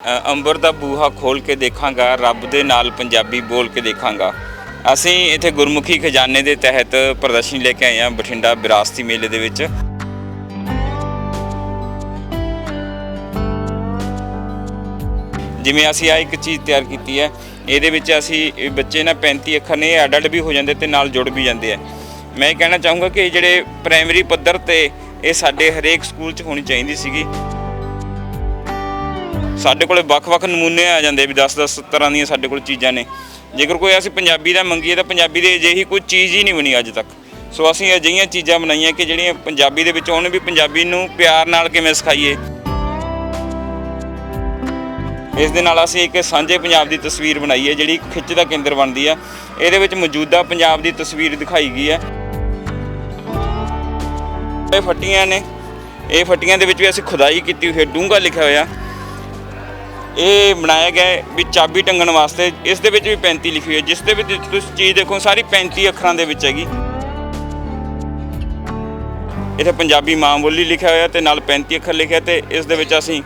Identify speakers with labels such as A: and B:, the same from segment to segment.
A: ਅੰਬਰ ਦਾ ਬੂਹਾ ਖੋਲ ਕੇ ਦੇਖਾਂਗਾ, ਰੱਬ ਦੇ ਨਾਲ ਪੰਜਾਬੀ ਬੋਲ ਕੇ ਦੇਖਾਂਗਾ। ਅਸੀਂ ਇੱਥੇ ਗੁਰਮੁਖੀ ਖਜ਼ਾਨੇ ਦੇ ਤਹਿਤ ਪ੍ਰਦਰਸ਼ਨੀ ਲੈ ਕੇ ਆਏ ਹਾਂ ਬਠਿੰਡਾ ਵਿਰਾਸਤੀ ਮੇਲੇ ਦੇ ਵਿੱਚ। ਜਿਵੇਂ ਅਸੀਂ ਆ ਇੱਕ ਚੀਜ਼ ਤਿਆਰ ਕੀਤੀ ਹੈ, ਇਹਦੇ ਵਿੱਚ ਅਸੀਂ ਬੱਚੇ ਨਾ 35 ਅੱਖਰ ਨੇ, ਇਹ ਅਡਲਟ ਵੀ ਹੋ ਜਾਂਦੇ ਤੇ ਨਾਲ ਜੁੜ ਵੀ ਜਾਂਦੇ ਆ। ਮੈਂ ਇਹ ਕਹਿਣਾ ਚਾਹੂੰਗਾ ਕਿ ਜਿਹੜੇ ਪ੍ਰਾਇਮਰੀ ਪੱਧਰ ਤੇ ਇਹ ਸਾਡੇ ਹਰੇਕ ਸਕੂਲ 'ਚ ਹੋਣੀ ਚਾਹੀਦੀ ਸੀਗੀ। ਸਾਡੇ ਕੋਲੇ ਵੱਖ-ਵੱਖ ਨਮੂਨੇ ਆ ਜਾਂਦੇ ਵੀ 10-10 ਤਰ੍ਹਾਂ ਦੀਆਂ ਸਾਡੇ ਕੋਲ ਚੀਜ਼ਾਂ ਨੇ। ਜੇਕਰ ਕੋਈ ਅਸੀਂ ਪੰਜਾਬੀ ਦਾ ਮੰਗੀਏ ਤਾਂ ਪੰਜਾਬੀ ਦੇ ਅਜਿਹੀ ਕੋਈ ਚੀਜ਼ ਹੀ ਨਹੀਂ ਬਣੀ ਅੱਜ ਤੱਕ। ਸੋ ਅਸੀਂ ਅਜਿਹੀਆਂ ਚੀਜ਼ਾਂ ਬਣਾਈਆਂ ਕਿ ਜਿਹੜੀਆਂ ਪੰਜਾਬੀ ਦੇ ਵਿੱਚ ਉਹਨੇ ਵੀ ਪੰਜਾਬੀ ਨੂੰ ਪਿਆਰ ਨਾਲ ਕਿਵੇਂ ਸਿਖਾਈਏ। ਇਸ ਦੇ ਨਾਲ ਅਸੀਂ ਇੱਕ ਸਾਂਝੇ ਪੰਜਾਬ ਦੀ ਤਸਵੀਰ ਬਣਾਈ ਹੈ ਜਿਹੜੀ ਖਿੱਚ ਦਾ ਕੇਂਦਰ ਬਣਦੀ ਹੈ ਇਹਦੇ ਵਿੱਚ ਮੌਜੂਦਾ ਪੰਜਾਬ ਦੀ ਤਸਵੀਰ ਦਿਖਾਈ ਗਈ ਹੈ ਇਹ ਫੱਟੀਆਂ ਨੇ। ਇਹ ਫੱਟੀਆਂ ਦੇ ਵਿੱਚ ਵੀ ਅਸੀਂ ਖੁਦਾਈ ਕੀਤੀ ਹੋਈ ਹੈ, ਡੂੰਘਾ ਲਿਖਿਆ ਹੋਇਆ। ਇਹ ਬਣਾਇਆ ਗਿਆ ਹੈ ਵੀ ਚਾਬੀ ਟੰਗਣ ਵਾਸਤੇ। ਇਸ ਦੇ ਵਿੱਚ ਵੀ 35 ਲਿਖੀ ਹੋਈ ਹੈ, ਜਿਸ ਦੇ ਵਿੱਚ ਤੁਸੀਂ ਚੀਜ਼ ਦੇਖੋ, ਸਾਰੀ 35 ਅੱਖਰਾਂ ਦੇ ਵਿੱਚ ਹੈਗੀ। ਇੱਥੇ ਪੰਜਾਬੀ ਮਾਂ ਬੋਲੀ ਲਿਖਿਆ ਹੋਇਆ ਤੇ ਨਾਲ 35 ਅੱਖਰ ਲਿਖਿਆ ਤੇ ਇਸ ਦੇ ਵਿੱਚ ਅਸੀਂ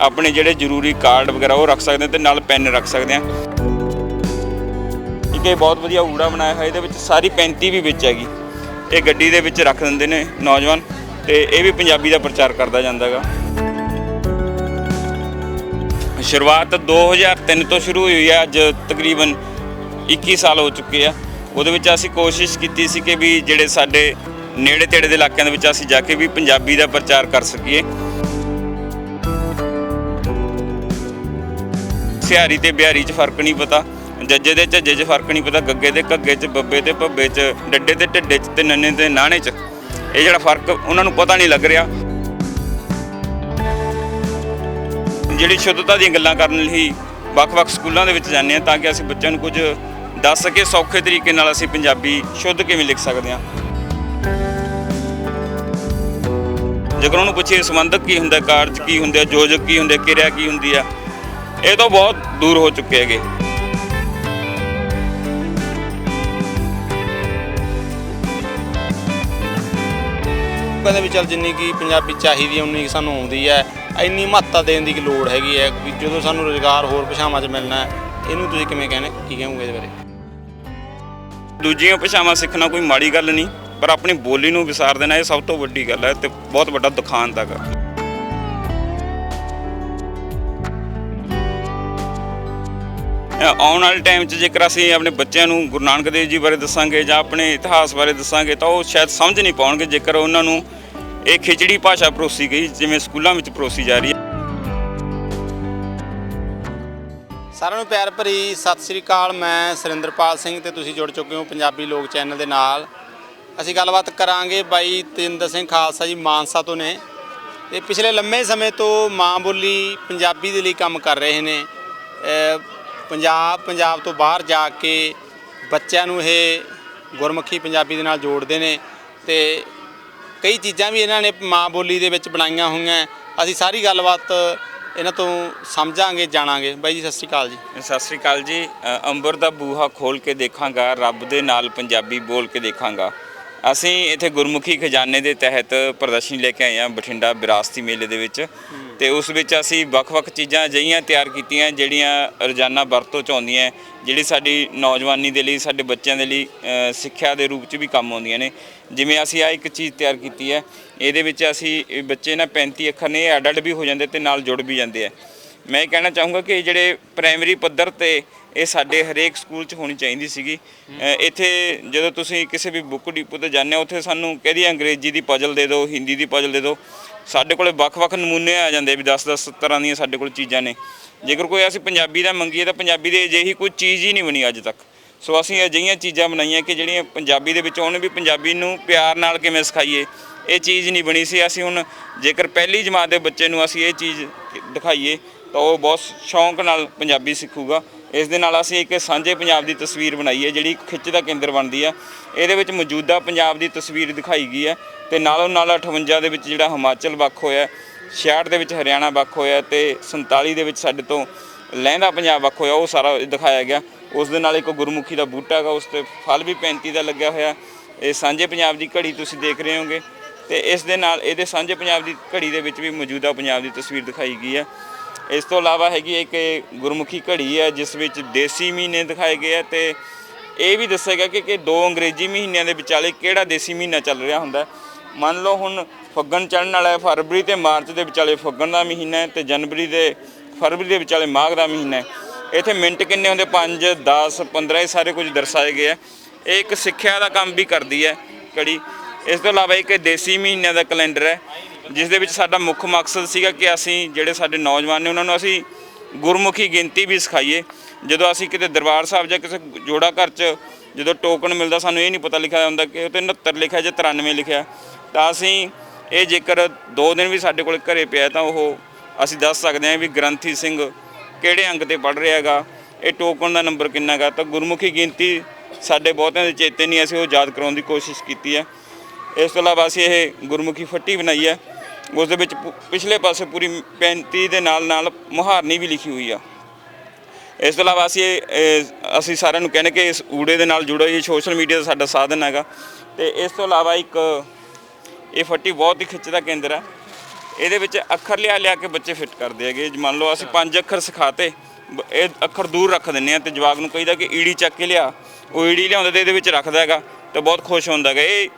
A: ਆਪਣੇ ਜਿਹੜੇ ਜ਼ਰੂਰੀ ਕਾਰਡ ਵਗੈਰਾ ਉਹ ਰੱਖ ਸਕਦੇ ਹਾਂ ਤੇ ਨਾਲ ਪੈਨ ਰੱਖ ਸਕਦੇ ਹਾਂ। ਇੱਕ ਇਹ ਬਹੁਤ ਵਧੀਆ ਊੜਾ ਬਣਾਇਆ ਹੋਇਆ, ਇਹਦੇ ਵਿੱਚ ਸਾਰੀ 35 ਵੀ ਵਿੱਚ ਹੈਗੀ। ਇਹ ਗੱਡੀ ਦੇ ਵਿੱਚ ਰੱਖ ਦਿੰਦੇ ਨੇ ਨੌਜਵਾਨ ਤੇ ਇਹ ਵੀ ਪੰਜਾਬੀ ਦਾ ਪ੍ਰਚਾਰ ਕਰਦਾ ਜਾਂਦਾ ਹੈਗਾ। ਸ਼ੁਰੂਆਤ 2003 ਤੋਂ ਸ਼ੁਰੂ ਹੋਈ ਹੈ, ਅੱਜ ਤਕਰੀਬਨ 21 ਸਾਲ ਹੋ ਚੁੱਕੇ ਆ। ਉਹਦੇ ਵਿੱਚ ਅਸੀਂ ਕੋਸ਼ਿਸ਼ ਕੀਤੀ ਸੀ ਕਿ ਵੀ ਜਿਹੜੇ ਸਾਡੇ ਨੇੜੇ ਤੇੜੇ ਦੇ ਇਲਾਕਿਆਂ ਦੇ ਵਿੱਚ ਅਸੀਂ ਜਾ ਕੇ ਵੀ ਪੰਜਾਬੀ ਦਾ ਪ੍ਰਚਾਰ ਕਰ ਸਕੀਏ। ਸਿਹਾਰੀ ਤੇ ਬਿਹਾਰੀ 'ਚ ਫ਼ਰਕ ਨਹੀਂ ਪਤਾ, ਜੱਜੇ ਦੇ ਝੱਜੇ 'ਚ ਫ਼ਰਕ ਨਹੀਂ ਪਤਾ, ਗੱਗੇ ਦੇ ਘੱਗੇ 'ਚ, ਬੱਬੇ ਤੇ ਭੱਬੇ 'ਚ, ਡੱਡੇ ਤੇ ਢਿੱਡੇ 'ਚ ਤੇ ਨੰਨੇ ਤੇ ਨਾਣੇ 'ਚ। ਇਹ ਜਿਹੜਾ ਫ਼ਰਕ ਉਹਨਾਂ ਨੂੰ ਪਤਾ ਨਹੀਂ ਲੱਗ ਰਿਹਾ। ਜਿਹੜੀ ਸ਼ੁੱਧਤਾ ਦੀਆਂ ਗੱਲਾਂ ਕਰਨ ਲਈ ਵੱਖ-ਵੱਖ ਸਕੂਲਾਂ ਦੇ ਵਿੱਚ ਜਾਂਦੇ ਹਾਂ ਤਾਂ ਕਿ ਅਸੀਂ ਬੱਚਿਆਂ ਨੂੰ ਕੁਝ ਦੱਸ ਸਕੇ ਸੌਖੇ ਤਰੀਕੇ ਨਾਲ ਅਸੀਂ ਪੰਜਾਬੀ ਸ਼ੁੱਧ ਕਿਵੇਂ ਲਿਖ ਸਕਦੇ ਹਾਂ। ਜੇਕਰ ਉਹਨੂੰ ਪੁੱਛੀਏ ਸੰਬੰਧਕ ਕੀ ਹੁੰਦਾ, ਕਾਰਜ ਕੀ ਹੁੰਦੇ ਆ, ਯੋਜਕ ਕੀ ਹੁੰਦੇ ਕਿਰਿਆ ਕੀ ਹੁੰਦੀ ਆ, ਇਹ ਤੋਂ ਬਹੁਤ ਦੂਰ ਹੋ ਚੁੱਕੇ ਹੈਗੇ।
B: ਕਹਿੰਦੇ ਵੀ ਚੱਲ ਜਿੰਨੀ ਕੀ ਪੰਜਾਬੀ ਚਾਹੀਦੀ ਹੈ ਉਨੀ ਕੁ ਸਾਨੂੰ ਆਉਂਦੀ ਹੈ ਇੰਨੀ ਮਹੱਤਤਾ ਦੇਣ ਦੀ ਲੋੜ ਹੈਗੀ ਹੈ ਵੀ ਜਦੋਂ ਸਾਨੂੰ ਰੋਜ਼ਗਾਰ ਹੋਰ ਭਾਸ਼ਾਵਾਂ 'ਚ ਮਿਲਣਾ ਇਹਨੂੰ ਤੁਸੀਂ ਕਿਵੇਂ ਕਹਿੰਦੇ ਕੀ ਕਹੋਗੇ ਇਹਦੇ ਬਾਰੇ?
A: ਦੂਜੀਆਂ ਭਾਸ਼ਾਵਾਂ ਸਿੱਖਣਾ ਕੋਈ ਮਾੜੀ ਗੱਲ ਨਹੀਂ ਪਰ ਆਪਣੀ ਬੋਲੀ ਨੂੰ ਵਿਸਾਰ ਦੇਣਾ ਇਹ ਸਭ ਤੋਂ ਵੱਡੀ ਗੱਲ ਹੈ ਤੇ ਬਹੁਤ ਵੱਡਾ ਦੁਖਾਂਤ ਹੈਗਾ। ਅ, ਆਉਣ ਵਾਲੇ ਟਾਈਮ 'ਚ ਜੇਕਰ ਅਸੀਂ ਆਪਣੇ ਬੱਚਿਆਂ ਨੂੰ ਗੁਰੂ ਨਾਨਕ ਦੇਵ ਜੀ ਬਾਰੇ ਦੱਸਾਂਗੇ ਜਾਂ ਆਪਣੇ ਇਤਿਹਾਸ ਬਾਰੇ ਦੱਸਾਂਗੇ ਤਾਂ ਉਹ ਸ਼ਾਇਦ ਸਮਝ ਨਹੀਂ ਪਾਉਣਗੇ ਜੇਕਰ ਉਹਨਾਂ ਨੂੰ ਇਹ ਖਿਚੜੀ ਭਾਸ਼ਾ ਪਰੋਸੀ ਗਈ, ਜਿਵੇਂ ਸਕੂਲਾਂ ਵਿੱਚ ਪਰੋਸੀ ਜਾ ਰਹੀ ਹੈ।
B: ਸਾਰਿਆਂ ਨੂੰ ਪਿਆਰ ਭਰੀ ਸਤਿ ਸ੍ਰੀ ਅਕਾਲ। ਮੈਂ ਸੁਰਿੰਦਰਪਾਲ ਸਿੰਘ ਤੇ ਤੁਸੀਂ ਜੁੜ ਚੁੱਕੇ ਹੋ ਪੰਜਾਬੀ ਲੋਕ ਚੈਨਲ ਦੇ ਨਾਲ। ਅਸੀਂ ਗੱਲਬਾਤ ਕਰਾਂਗੇ ਬਾਈ ਤੇਂਦਰ ਸਿੰਘ ਖਾਲਸਾ ਜੀ ਮਾਨਸਾ ਤੋਂ ਨੇ। ਤੇ ਪਿਛਲੇ ਲੰਮੇ ਸਮੇਂ ਤੋਂ ਮਾਂ ਬੋਲੀ ਪੰਜਾਬੀ ਦੇ ਲਈ ਕੰਮ ਕਰ ਰਹੇ ਨੇ। ਪੰਜਾਬ ਪੰਜਾਬ ਤੋਂ ਬਾਹਰ ਜਾ ਕੇ ਬੱਚਿਆਂ ਨੂੰ ਇਹ ਗੁਰਮੁਖੀ ਪੰਜਾਬੀ ਦੇ ਨਾਲ ਜੋੜਦੇ ਨੇ ਤੇ ਕਈ ਚੀਜ਼ਾਂ ਵੀ ਇਹਨਾਂ ਨੇ ਮਾਂ ਬੋਲੀ ਦੇ ਵਿੱਚ ਬਣਾਈਆਂ ਹੋਈਆਂ ਅਸੀਂ ਸਾਰੀ ਗੱਲਬਾਤ ਇਹਨਾਂ ਤੋਂ ਸਮਝਾਂਗੇ, ਜਾਣਾਂਗੇ। ਬਾਈ ਜੀ, ਸਤਿ ਸ਼੍ਰੀ ਅਕਾਲ ਜੀ।
A: ਸਤਿ ਸ੍ਰੀ ਅਕਾਲ ਜੀ। ਅੰਬਰ ਦਾ ਬੂਹਾ ਖੋਲ ਕੇ ਦੇਖਾਂਗਾ, ਰੱਬ ਦੇ ਨਾਲ ਪੰਜਾਬੀ ਬੋਲ ਕੇ ਦੇਖਾਂਗਾ। ਅਸੀਂ ਇੱਥੇ ਗੁਰਮੁਖੀ ਖਜ਼ਾਨੇ ਦੇ ਤਹਿਤ ਪ੍ਰਦਰਸ਼ਨੀ ਲੈ ਕੇ ਆਏ ਹਾਂ, ਬਠਿੰਡਾ ਵਿਰਾਸਤੀ ਮੇਲੇ ਦੇ ਵਿੱਚ। ਤੇ ਉਸ ਵਿੱਚ ਅਸੀਂ ਵੱਖ-ਵੱਖ ਚੀਜ਼ਾਂ ਅਜਿਹੀਆਂ ਤਿਆਰ ਕੀਤੀਆਂ, ਜਿਹੜੀਆਂ ਰੋਜ਼ਾਨਾ ਵਰਤੋਂ ਚ ਆਉਂਦੀਆਂ, ਜਿਹੜੀ ਸਾਡੀ ਨੌਜਵਾਨੀ ਦੇ ਲਈ, ਸਾਡੇ ਬੱਚਿਆਂ ਦੇ ਲਈ ਸਿੱਖਿਆ ਦੇ ਰੂਪ ਚ ਵੀ ਕੰਮ ਆਉਂਦੀਆਂ ਨੇ। ਜਿਵੇਂ ਅਸੀਂ ਆ ਇੱਕ ਚੀਜ਼ ਤਿਆਰ ਕੀਤੀ ਹੈ, ਇਹਦੇ ਵਿੱਚ ਅਸੀਂ ਬੱਚੇ ਨਾ 35 ਅੱਖਰ ਨੇ, ਇਹ ਅਡਲਟ ਵੀ ਹੋ ਜਾਂਦੇ ਤੇ ਨਾਲ ਜੁੜ ਵੀ ਜਾਂਦੇ ਆ। ਮੈਂ ਇਹ ਕਹਿਣਾ ਚਾਹੂੰਗਾ ਕਿ ਜਿਹੜੇ ਪ੍ਰਾਇਮਰੀ ਪੱਧਰ ਤੇ ਇਹ ਸਾਡੇ ਹਰੇਕ ਸਕੂਲ 'ਚ ਹੋਣੀ ਚਾਹੀਦੀ ਸੀਗੀ। ਅ, ਇੱਥੇ ਜਦੋਂ ਤੁਸੀਂ ਕਿਸੇ ਵੀ ਬੁੱਕ ਡਿਪੂ ਤੇ ਜਾਂਦੇ ਹੋ ਉੱਥੇ ਸਾਨੂੰ ਕਹਿੰਦੀ ਅੰਗਰੇਜ਼ੀ ਦੀ ਪਜ਼ਲ ਦੇ ਦਿਓ ਹਿੰਦੀ ਦੀ ਪਜ਼ਲ ਦੇ ਦਿਓ। ਸਾਡੇ ਕੋਲੇ ਵੱਖ-ਵੱਖ ਨਮੂਨੇ ਆ ਜਾਂਦੇ ਵੀ 10-10 ਤਰ੍ਹਾਂ ਦੀਆਂ ਸਾਡੇ ਕੋਲ ਚੀਜ਼ਾਂ ਨੇ। ਜੇਕਰ ਕੋਈ ਅਸੀਂ ਪੰਜਾਬੀ ਦਾ ਮੰਗੀਏ ਤਾਂ ਪੰਜਾਬੀ ਦੇ ਅਜਿਹੀ ਕੋਈ ਚੀਜ਼ ਹੀ ਨਹੀਂ ਬਣੀ ਅੱਜ ਤੱਕ। ਸੋ ਅਸੀਂ ਅਜਿਹੀਆਂ ਚੀਜ਼ਾਂ ਬਣਾਈਆਂ ਕਿ ਜਿਹੜੀਆਂ ਪੰਜਾਬੀ ਦੇ ਵਿੱਚ ਉਹਨੇ ਵੀ ਪੰਜਾਬੀ ਨੂੰ ਪਿਆਰ ਨਾਲ ਕਿਵੇਂ ਸਿਖਾਈਏ ਇਹ ਚੀਜ਼ ਨਹੀਂ ਬਣੀ ਸੀ। ਅਸੀਂ ਹੁਣ ਜੇਕਰ ਪਹਿਲੀ ਜਮਾਤ ਦੇ ਬੱਚੇ ਨੂੰ ਅਸੀਂ ਇਹ ਚੀਜ਼ ਦਿਖਾਈਏ ਤਾਂ ਉਹ ਬਹੁਤ ਸ਼ੌਂਕ ਨਾਲ ਪੰਜਾਬੀ ਸਿੱਖੂਗਾ। ਇਸ ਦੇ ਨਾਲ ਅਸੀਂ ਇੱਕ ਸਾਂਝੇ ਪੰਜਾਬ ਦੀ ਤਸਵੀਰ ਬਣਾਈ ਹੈ, ਜਿਹੜੀ ਖਿੱਚ ਦਾ ਕੇਂਦਰ ਬਣਦੀ ਹੈ। ਇਹਦੇ ਵਿੱਚ ਮੌਜੂਦਾ ਪੰਜਾਬ ਦੀ ਤਸਵੀਰ ਦਿਖਾਈ ਗਈ ਹੈ ਤੇ ਨਾਲੋਂ ਨਾਲ 58 ਦੇ ਵਿੱਚ ਜਿਹੜਾ ਹਿਮਾਚਲ ਵੱਖ ਹੋਇਆ 66 ਦੇ ਵਿੱਚ ਹਰਿਆਣਾ ਵੱਖ ਹੋਇਆ ਤੇ 47 ਦੇ ਵਿੱਚ ਸਾਡੇ ਤੋਂ ਲਹਿੰਦਾ ਪੰਜਾਬ ਵੱਖ ਹੋਇਆ, ਉਹ ਸਾਰਾ ਦਿਖਾਇਆ ਗਿਆ। ਉਸ ਦੇ ਨਾਲ ਇੱਕ ਗੁਰਮੁਖੀ ਦਾ ਬੂਟਾ ਹੈਗਾ, ਉਸ ਤੇ ਫਲ ਵੀ 35 ਦਾ ਲੱਗਿਆ ਹੋਇਆ ਇਹ ਸਾਂਝੇ ਪੰਜਾਬ ਦੀ ਘੜੀ ਤੁਸੀਂ ਦੇਖ ਰਹੇ ਹੋਗੇ ਤੇ ਇਸ ਦੇ ਨਾਲ ਇਹਦੇ ਸਾਂਝੇ ਪੰਜਾਬ ਦੀ ਘੜੀ ਦੇ ਵਿੱਚ ਵੀ ਮੌਜੂਦਾ ਪੰਜਾਬ ਦੀ ਤਸਵੀਰ ਦਿਖਾਈ ਗਈ ਹੈ। ਇਸ ਤੋਂ ਇਲਾਵਾ ਹੈਗੀ ਇੱਕ ਗੁਰਮੁਖੀ ਘੜੀ ਹੈ, ਜਿਸ ਵਿੱਚ ਦੇਸੀ ਮਹੀਨੇ ਦਿਖਾਏ ਗਏ ਆ ਤੇ ਇਹ ਵੀ ਦੱਸਿਆ ਗਿਆ ਕਿ ਕਿ ਦੋ ਅੰਗਰੇਜ਼ੀ ਮਹੀਨਿਆਂ ਦੇ ਵਿਚਾਲੇ ਕਿਹੜਾ ਦੇਸੀ ਮਹੀਨਾ ਚੱਲ ਰਿਹਾ ਹੁੰਦਾ ਮੰਨ ਲਓ ਹੁਣ ਫੱਗਣ ਚੜ੍ਹਨ ਵਾਲਾ ਹੈ, ਫਰਵਰੀ ਤੇ ਮਾਰਚ ਦੇ ਵਿਚਾਲੇ ਫੱਗਣ ਦਾ ਮਹੀਨਾ ਹੈ ਤੇ ਜਨਵਰੀ ਦੇ, ਫਰਵਰੀ ਦੇ ਵਿਚਾਲੇ ਮਾਘ ਦਾ ਮਹੀਨਾ ਹੈ। ਇੱਥੇ ਮਿੰਟ ਕਿੰਨੇ ਹੁੰਦੇ? 5 10 15 ਇਹ ਸਾਰੇ ਕੁਝ ਦਰਸਾਏ ਗਏ ਆ। ਇਹ ਇੱਕ ਸਿੱਖਿਆ ਦਾ ਕੰਮ ਵੀ ਕਰਦੀ ਹੈ ਕੜੀ ਇਸ ਤੋਂ ਇਲਾਵਾ ਇੱਕ ਦੇਸੀ ਮਹੀਨਿਆਂ ਦਾ ਕੈਲੰਡਰ ਹੈ। ਜਿਸ ਦੇ ਵਿੱਚ ਸਾਡਾ ਮੁੱਖ ਮਕਸਦ ਸੀਗਾ ਕਿ ਅਸੀਂ ਜਿਹੜੇ ਸਾਡੇ ਨੌਜਵਾਨ ਨੇ ਉਹਨਾਂ ਨੂੰ ਅਸੀਂ ਗੁਰਮੁਖੀ ਗਿਣਤੀ ਵੀ ਸਿਖਾਈਏ। ਜਦੋਂ ਅਸੀਂ ਕਿਤੇ ਦਰਬਾਰ ਸਾਹਿਬ ਜਾਂ ਕਿਸੇ ਜੋੜਾ ਘਰ 'ਚ ਜਦੋਂ ਟੋਕਨ ਮਿਲਦਾ, ਸਾਨੂੰ ਇਹ ਨਹੀਂ ਪਤਾ ਲਿਖਿਆ ਹੁੰਦਾ ਕਿ ਉਹ ਤੇ 69 ਲਿਖਿਆ ਜਾਂ 93 ਲਿਖਿਆ। ਤਾਂ ਅਸੀਂ ਇਹ ਜੇਕਰ ਦੋ ਦਿਨ ਵੀ ਸਾਡੇ ਕੋਲ ਘਰੇ ਪਿਆ ਤਾਂ ਉਹ ਅਸੀਂ ਦੱਸ ਸਕਦੇ ਹਾਂ ਵੀ ਗ੍ਰੰਥੀ ਸਿੰਘ ਕਿਹੜੇ ਅੰਗ ਤੇ ਪੜ ਰਿਹਾ ਹੈਗਾ, ਇਹ ਟੋਕਨ ਦਾ ਨੰਬਰ ਕਿੰਨਾ ਹੈਗਾ। ਤਾਂ ਗੁਰਮੁਖੀ ਗਿਣਤੀ ਸਾਡੇ ਬਹੁਤਿਆਂ ਦੇ ਚੇਤੇ ਨਹੀਂ, ਅਸੀਂ ਉਹ ਯਾਦ ਕਰਾਉਣ ਦੀ ਕੋਸ਼ਿਸ਼ ਕੀਤੀ ਹੈ। ਇਸ ਤੋਂ ਇਲਾਵਾ ਅਸੀਂ ਇਹ ਗੁਰਮੁਖੀ ਫੱਟੀ ਬਣਾਈ ਹੈ। ਉਸ ਦੇ ਵਿੱਚ ਪੁ- ਪਿਛਲੇ ਪਾਸੇ ਪੂਰੀ 35 ਦੇ ਨਾਲ ਨਾਲ ਮੁਹਾਰਨੀ ਵੀ ਲਿਖੀ ਹੋਈ ਆ। ਇਸ ਤੋਂ ਇਲਾਵਾ ਅਸੀਂ ਇਹ- ਇਹ ਅਸੀਂ ਸਾਰਿਆਂ ਨੂੰ ਕਹਿੰਦੇ ਕਿ ਇਸ ਊੜੇ ਦੇ ਨਾਲ ਜੁੜੋ ਇਹ ਸੋਸ਼ਲ ਮੀਡੀਆ ਦਾ ਸਾਡਾ ਸਾਧਨ ਹੈਗਾ। ਤੇ ਇਸ ਤੋਂ ਇਲਾਵਾ ਇੱਕ ਇਹ ਫੱਟੀ ਬਹੁਤ ਹੀ ਖਿੱਚ ਦਾ ਕੇਂਦਰ ਹੈ ਇਹਦੇ ਵਿੱਚ ਅੱਖਰ ਲਿਆ ਲਿਆ ਕੇ ਬੱਚੇ ਫਿੱਟ ਕਰਦੇ ਹੈਗੇ। ਜੇ ਮੰਨ ਲਓ ਅਸੀਂ ਪੰਜ ਅੱਖਰ ਸਿਖਾਤੇ ਬ- ਇਹ ਅੱਖਰ ਦੂਰ ਰੱਖ ਦਿੰਨੇ ਆ ਤੇ ਜਵਾਕ ਨੂੰ ਕਹੀਦਾ ਕਿ ਈੜੀ ਚੱਕ ਕੇ ਲਿਆ। ਉਹ ਈੜੀ ਲਿਆਉਂਦਾ ਤੇ ਇਹਦੇ ਵਿੱਚ ਰੱਖਦਾ ਹੈਗਾ ਤੇ ਬਹੁਤ ਖੁਸ਼ ਹੁੰਦਾ ਹੈਗਾ। ਇਹ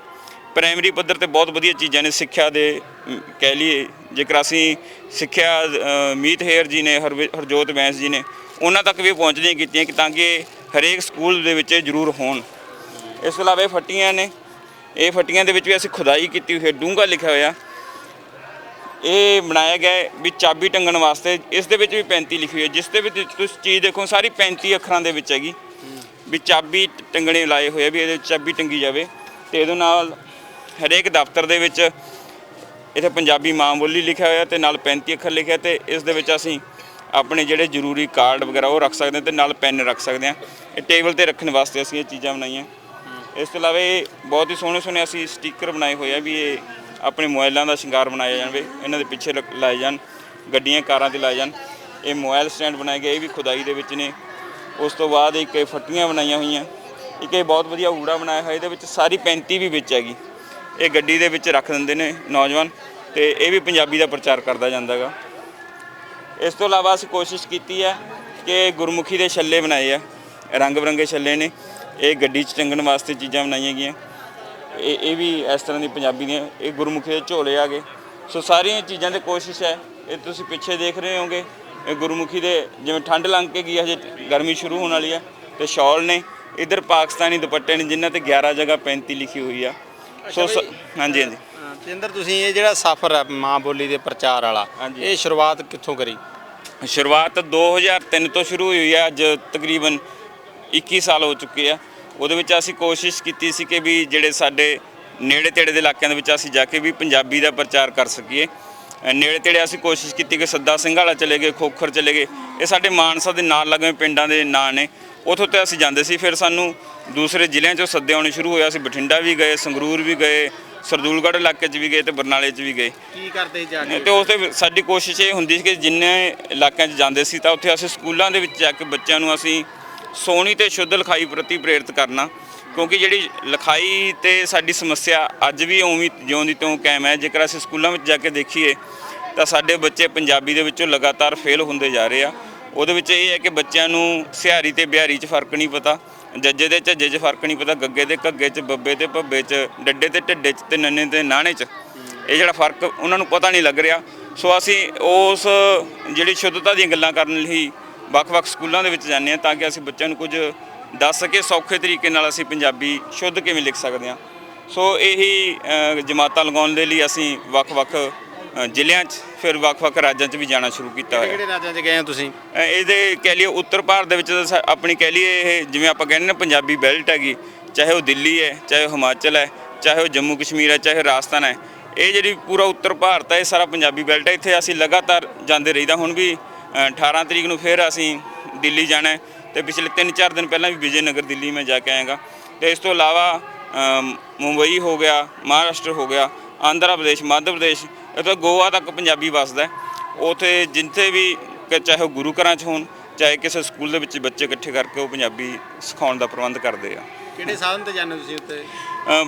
A: ਪ੍ਰਾਇਮਰੀ ਪੱਧਰ ਤੇ ਬਹੁਤ ਵਧੀਆ ਚੀਜ਼ਾਂ ਨੇ ਸਿੱਖਿਆ ਦੇ ਕਹਿ ਲਈਏ। ਜੇਕਰ ਅਸੀਂ ਸਿੱਖਿਆ ਮੀਤ ਹੇਰ ਜੀ ਨੇ, ਹਰਵਿ- ਹਰਜੋਤ ਬੈਂਸ ਜੀ ਨੇ, ਉਹਨਾਂ ਤੱਕ ਵੀ ਪਹੁੰਚਦੀਆਂ ਕੀਤੀਆਂ ਕਿ ਤਾਂ ਕਿ ਹਰੇਕ ਸਕੂਲ ਦੇ ਵਿੱਚ ਜ਼ਰੂਰ ਹੋਣ। ਇਸ ਤੋਂ ਇਲਾਵਾ ਇਹ ਫੱਟੀਆਂ ਨੇ। ਇਹ ਫੱਟੀਆਂ ਦੇ ਵਿੱਚ ਵੀ ਅਸੀਂ ਖੁਦਾਈ ਕੀਤੀ ਹੋਈ ਹੈ, ਡੂੰਘਾ ਲਿਖਿਆ ਹੋਇਆ। ਇਹ ਬਣਾਇਆ ਗਿਆ ਵੀ ਚਾਬੀ ਟੰਗਣ ਵਾਸਤੇ, ਇਸ ਦੇ ਵਿੱਚ ਵੀ 35 ਲਿਖੀ ਹੋਈ ਹੈ। ਜਿਸ ਦੇ ਵਿੱਚ ਤੁਸੀਂ ਚੀਜ਼ ਦੇਖੋ, ਸਾਰੀ 35 ਅੱਖਰਾਂ ਦੇ ਵਿੱਚ ਹੈਗੀ। ਵੀ ਚਾਬੀ ਟੰਗਣੇ ਲਾਏ ਹੋਏ ਆ ਵੀ ਇਹਦੇ ਚਾਬੀ ਟੰਗੀ ਜਾਵੇ ਤੇ ਇਹਦੇ ਨਾਲ ਹਰੇਕ ਦਫ਼ਤਰ ਦੇ ਵਿੱਚ ਇੱਥੇ ਪੰਜਾਬੀ ਮਾਂ ਬੋਲੀ ਲਿਖਿਆ ਹੋਇਆ ਤੇ ਨਾਲ 35 ਅੱਖਰ ਲਿਖਿਆ ਤੇ ਇਸ ਦੇ ਵਿੱਚ ਅਸੀਂ ਆਪਣੇ ਜਿਹੜੇ ਜ਼ਰੂਰੀ ਕਾਰਡ ਵਗੈਰਾ ਉਹ ਰੱਖ ਸਕਦੇ ਹਾਂ ਤੇ ਨਾਲ ਪੈਨ ਰੱਖ ਸਕਦੇ ਹਾਂ। ਇਹ ਟੇਬਲ ਤੇ ਰੱਖਣ ਵਾਸਤੇ ਅਸੀਂ ਇਹ ਚੀਜ਼ਾਂ ਬਣਾਈਆਂ। ਇਸ ਤੋਂ ਇਲਾਵਾ ਇਹ ਬਹੁਤ ਹੀ ਸੋਹਣੇ ਸੋਹਣੇ ਅਸੀਂ ਸਟicker ਬਣਾਏ ਹੋਏ ਆ ਵੀ ਇਹ ਆਪਣੇ ਮੋਬਾਈਲਾਂ ਦਾ ਸ਼ਿੰਗਾਰ ਬਣਾਇਆ ਜਾਵੇ, ਇਹਨਾਂ ਦੇ ਪਿੱਛੇ ਲ- ਲਾਏ ਜਾਣ, ਗੱਡੀਆਂ, ਕਾਰਾਂ ਤੇ ਲਾਏ ਜਾਣ। ਇਹ ਮੋਬਾਈਲ ਸਟੈਂਡ ਬਣਾਏ ਗਏ, ਇਹ ਵੀ ਖੁਦਾਈ ਦੇ ਵਿੱਚ ਨੇ। ਉਸ ਤੋਂ ਬਾਅਦ ਇੱਕ ਇਹ ਫੱਟੀਆਂ ਬਣਾਈਆਂ ਹੋਈਆਂ, ਇੱਕ ਇਹ ਬਹੁਤ ਵਧੀਆ ਊੜਾ ਬਣਾਇਆ ਹੋਇਆ, ਇਹਦੇ ਵਿੱਚ ਸਾਰੀ 35 ਵੀ ਵਿੱਚ ਹੈਗੀ। ਇਹ ਗੱਡੀ ਦੇ ਵਿੱਚ ਰੱਖ ਦਿੰਦੇ ਨੇ ਨੌਜਵਾਨ ਤੇ ਇਹ ਵੀ ਪੰਜਾਬੀ ਦਾ ਪ੍ਰਚਾਰ ਕਰਦਾ ਜਾਂਦਾਗਾ ਇਸ ਤੋਂ ਇਲਾਵਾ ਅਸੀਂ ਕੋਸ਼ਿਸ਼ ਕੀਤੀ ਹੈ ਕਿ ਗੁਰਮੁਖੀ ਦੇ ਛੱਲੇ ਬਣਾਏ ਆ, ਰੰਗ ਬਰੰਗੇ ਛੱਲੇ ਨੇ, ਇਹ ਗੱਡੀ 'ਚ ਟੰਗਣ ਵਾਸਤੇ ਚੀਜ਼ਾਂ ਬਣਾਈਆਂ ਗਈਆਂ। ਇਹ ਇਹ ਵੀ ਇਸ ਤਰ੍ਹਾਂ ਦੀ ਪੰਜਾਬੀ ਦੀਆਂ, ਇਹ ਗੁਰਮੁਖੀ ਦੇ ਝੋਲੇ ਆ ਗਏ। ਸੋ ਸਾਰੀਆਂ ਚੀਜ਼ਾਂ ਦੀ ਕੋਸ਼ਿਸ਼ ਹੈ, ਇਹ ਤੁਸੀਂ ਪਿੱਛੇ ਦੇਖ ਰਹੇ ਹੋਗੇ ਇਹ ਗੁਰਮੁਖੀ ਦੇ ਜਿਵੇਂ ਠੰਡ ਲੰਘ ਕੇ ਗਈ ਹਜੇ ਗਰਮੀ ਸ਼ੁਰੂ ਹੋਣ ਵਾਲੀ ਆ, ਤੇ ਸ਼ਾਲ ਨੇ ਇਧਰ ਪਾਕਿਸਤਾਨੀ ਦੁਪੱਟੇ ਨੇ, ਜਿਨ੍ਹਾਂ ਤੇ 11 ਜਗ੍ਹਾ 35 ਲਿਖੀ ਹੋਈ ਆ। ਸੋ ਸ- ਹਾਂਜੀ ਹਾਂਜੀ।
B: ਤੇਂਦਰ ਤੁਸੀਂ ਇਹ ਜਿਹੜਾ ਸਫ਼ਰ ਹੈ ਮਾਂ ਬੋਲੀ ਦੇ ਪ੍ਰਚਾਰ ਵਾਲਾ। ਇਹ ਸ਼ੁਰੂਆਤ ਕਿੱਥੋਂ ਕਰੀ?
A: ਸ਼ੁਰੂਆਤ 2003 ਤੋਂ ਸ਼ੁਰੂ ਹੋਈ ਹੈ ਅੱਜ ਤਕਰੀਬਨ 21 ਸਾਲ ਹੋ ਚੁੱਕੇ ਆ। ਉਹਦੇ ਵਿੱਚ ਅਸੀਂ ਕੋਸ਼ਿਸ਼ ਕੀਤੀ ਸੀ ਕਿ ਵੀ ਜਿਹੜੇ ਸਾਡੇ ਨੇੜੇ ਤੇੜੇ ਦੇ ਇਲਾਕਿਆਂ ਦੇ ਵਿੱਚ ਅਸੀਂ ਜਾ ਕੇ ਵੀ ਪੰਜਾਬੀ ਦਾ ਪ੍ਰਚਾਰ ਕਰ ਸਕੀਏ। ਅ, ਨੇੜੇ ਤੇੜੇ ਅਸੀਂ ਕੋਸ਼ਿਸ਼ ਕੀਤੀ ਕਿ ਸੱਦਾ ਸਿੰਘ ਵਾਲਾ ਚਲੇ ਗਏ ਖੋਖਰ ਚਲੇ ਗਏ। ਇਹ ਸਾਡੇ ਮਾਨਸਾ ਦੇ ਨਾਲ ਲੱਗਵੇਂ ਪਿੰਡਾਂ ਦੇ ਨਾਂ ਨੇ। ਉਥੋਂ ਤੇ ਅਸੀਂ ਜਾਂਦੇ ਸੀ ਫਿਰ ਸਾਨੂੰ ਦੂਸਰੇ ਜ਼ਿਲ੍ਹਿਆਂ 'ਚੋਂ ਸੱਦੇ ਆਉਣੇ ਸ਼ੁਰੂ ਹੋਏ ਅਸੀਂ ਬਠਿੰਡਾ ਵੀ ਗਏ ਸੰਗਰੂਰ ਵੀ ਗਏ ਸਰਦੂਲਗੜ੍ਹ ਇਲਾਕੇ 'ਚ ਵੀ ਗਏ ਤੇ ਬਰਨਾਲੇ 'ਚ ਵੀ ਗਏ।
B: ਕੀ ਕਰਦੇ ਜਾ
A: ਤੇ ਉਸ ਤੇ ਸਾਡੀ ਕੋਸ਼ਿਸ਼ ਇਹ ਹੁੰਦੀ ਸੀ ਕਿ ਜਿੰਨੇ ਇਲਾਕਿਆਂ 'ਚ ਜਾਂਦੇ ਸੀ ਤਾਂ ਉੱਥੇ ਅਸੀਂ ਸਕੂਲਾਂ ਦੇ ਵਿੱਚ ਜਾ ਕੇ ਬੱਚਿਆਂ ਨੂੰ ਅਸੀਂ ਸੋਹਣੀ ਤੇ ਸ਼ੁੱਧ ਲਿਖਾਈ ਪ੍ਰਤੀ ਪ੍ਰੇਰਿਤ ਕਰਨਾ ਕਿਉਂਕਿ ਜਿਹੜੀ ਲਿਖਾਈ ਤੇ ਸਾਡੀ ਸਮੱਸਿਆ ਅੱਜ ਵੀ ਉਵੇਂ ਜਿਉਂ ਦੀ ਤਿਉਂ ਕਾਇਮ ਹੈ। ਜੇਕਰ ਅਸੀਂ ਸਕੂਲਾਂ ਵਿੱਚ ਜਾ ਕੇ ਦੇਖੀਏ ਤਾਂ ਸਾਡੇ ਬੱਚੇ ਪੰਜਾਬੀ ਦੇ ਵਿੱਚੋਂ ਲਗਾਤਾਰ ਫੇਲ ਹੁੰਦੇ ਜਾ ਰਹੇ ਆ। ਉਹਦੇ ਵਿੱਚ ਇਹ ਹੈ ਕਿ ਬੱਚਿਆਂ ਨੂੰ ਸਿਹਾਰੀ ਤੇ ਬਿਹਾਰੀ 'ਚ ਫ਼ਰਕ ਨਹੀਂ ਪਤਾ, ਜੱਜੇ ਦੇ ਝੱਜੇ 'ਚ ਫ਼ਰਕ ਨਹੀਂ ਪਤਾ, ਗੱਗੇ ਦੇ ਘੱਗੇ 'ਚ, ਬੱਬੇ ਤੇ ਭੱਬੇ 'ਚ, ਡੱਡੇ ਤੇ ਢੱਡੇ 'ਚ ਤੇ ਨੰਨੇ ਤੇ ਨਾਣੇ 'ਚ। ਇਹ ਜਿਹੜਾ ਫ਼ਰਕ ਉਹਨਾਂ ਨੂੰ ਪਤਾ ਨਹੀਂ ਲੱਗ ਰਿਹਾ। ਸੋ ਅਸੀਂ ਉਸ ਜਿਹੜੀ ਸ਼ੁੱਧਤਾ ਦੀਆਂ ਗੱਲਾਂ ਕਰਨ ਲਈ ਵੱਖ-ਵੱਖ ਸਕੂਲਾਂ ਦੇ ਵਿੱਚ ਜਾਂਦੇ ਹਾਂ ਤਾਂ ਕਿ ਅਸੀਂ ਬੱਚਿਆਂ ਨੂੰ ਕੁਝ ਦੱਸ ਸਕੇ ਸੌਖੇ ਤਰੀਕੇ ਨਾਲ ਅਸੀਂ ਪੰਜਾਬੀ ਸ਼ੁੱਧ ਕਿਵੇਂ ਲਿਖ ਸਕਦੇ ਹਾਂ। ਸੋ ਇਹੀ ਜਮਾਤਾਂ ਲਗਾਉਣ ਦੇ ਲਈ ਅਸੀਂ ਵੱਖ-ਵੱਖ ਅ, ਜ਼ਿਲ੍ਹਿਆਂ 'ਚ ਫਿਰ ਵੱਖ-ਵੱਖ ਰਾਜਾਂ 'ਚ ਵੀ ਜਾਣਾ ਸ਼ੁਰੂ ਕੀਤਾ ਹੋਇਆ।
B: ਕਿਹੜੇ ਰਾਜਾਂ 'ਚ ਗਏ ਹੋ ਤੁਸੀਂ?
A: ਅ, ਇਹਦੇ ਕਹਿ ਲਈਏ ਉੱਤਰ ਭਾਰਤ ਦੇ ਵਿੱਚ ਤਾਂ ਸਾ- ਆਪਣੀ ਕਹਿ ਲਈਏ ਇਹ ਜਿਵੇਂ ਆਪਾਂ ਕਹਿੰਦੇ ਨੇ ਪੰਜਾਬੀ ਬੈਲਟ ਹੈਗੀ ਚਾਹੇ ਉਹ ਦਿੱਲੀ ਹੈ ਚਾਹੇ ਉਹ ਹਿਮਾਚਲ ਹੈ ਚਾਹੇ ਉਹ ਜੰਮੂ ਕਸ਼ਮੀਰ ਹੈ ਚਾਹੇ ਰਾਜਸਥਾਨ ਹੈ ਇਹ ਜਿਹੜੀ ਪੂਰਾ ਉੱਤਰ ਭਾਰਤ ਹੈ ਇਹ ਸਾਰਾ ਪੰਜਾਬੀ ਬੈਲਟ ਹੈ। ਇੱਥੇ ਅਸੀਂ ਲਗਾਤਾਰ ਜਾਂਦੇ ਰਹੀਦਾ ਹੁਣ ਵੀ ਅ, 18 ਤਰੀਕ ਨੂੰ ਫਿਰ ਅਸੀਂ ਦਿੱਲੀ ਜਾਣਾ ਹੈ ਤੇ ਪਿਛਲੇ 3-4 ਦਿਨ ਪਹਿਲਾਂ ਵੀ ਵਿਜੇ ਨਗਰ ਦਿੱਲੀ ਮੈਂ ਜਾ ਕੇ ਆਇਆਗਾ। ਤੇ ਇਸ ਤੋਂ ਇਲਾਵਾ ਅ, ਮੁੰਬਈ ਹੋ ਗਿਆ ਮਹਾਰਾਸ਼ਟਰ ਹੋ ਗਿਆ ਆਂਧਰਾ ਪ੍ਰਦੇਸ਼ ਮੱਧ ਪ੍ਰਦੇਸ਼ ਇੱਥੇ ਗੋਆ ਤੱਕ ਪੰਜਾਬੀ ਵੱਸਦਾ। ਉਥੇ ਜਿੱਥੇ ਵੀ ਚਾਹੇ ਗੁਰੂ ਘਰਾਂ 'ਚ ਹੋਣ ਚਾਹੇ ਕਿਸੇ ਸਕੂਲ ਦੇ ਵਿੱਚ ਬੱਚੇ ਇਕੱਠੇ ਕਰਕੇ ਉਹ ਪੰਜਾਬੀ ਸਿਖਾਉਣ ਦਾ ਪ੍ਰਬੰਧ ਕਰਦੇ ਆ।
B: ਕਿਹੜੇ ਸਾਧਨ ਤੇ ਜਾਂਦੇ ਤੁਸੀਂ ਉੱਤੇ